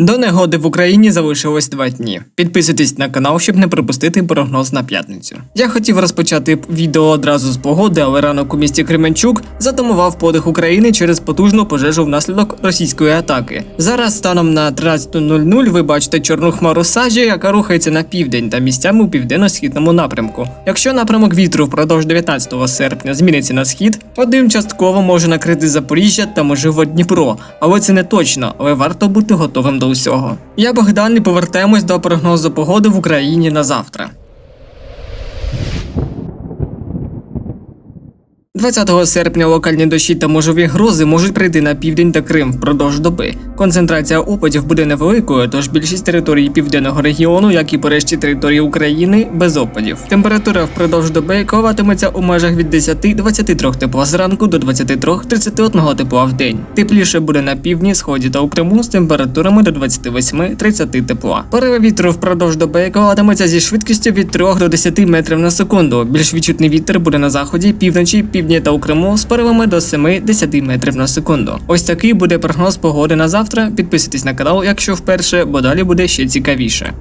До негоди в Україні залишилось два дні. Підписуйтесь на канал, щоб не пропустити прогноз на п'ятницю. Я хотів розпочати відео одразу з погоди, але ранок у місті Кременчук затамував подих України через потужну пожежу внаслідок російської атаки. Зараз станом на 13.00 ви бачите чорну хмару сажі, яка рухається на південь та місцями у південно-східному напрямку. Якщо напрямок вітру впродовж 19 серпня зміниться на схід, один частково може накрити Запоріжжя та можливо Дніпро, але це не точно, але варто бути готовим до усього. Я Богдан і повертаємось до прогнозу погоди в Україні на завтра. 20 серпня локальні дощі та можові грози можуть прийти на південь та Крим впродовж доби. Концентрація опадів буде невеликою, тож більшість територій південного регіону, як і по решті території України, без опадів. Температура впродовж доби коливатиметься у межах від 10-23 тепла зранку до 23-31 тепла в день. Тепліше буде на півдні, сході та у Криму з температурами до 28-30 тепла. Пориви вітру впродовж доби коливатиметься зі швидкістю від 3 до 10 метрів на секунду. Більш відчутний вітер буде на заході, півночі, півдні та у Криму з поривами до 7-10 метрів на секунду. Ось такий буде прогноз погоди на завтра. Підписуйтесь на канал, якщо вперше, бо далі буде ще цікавіше.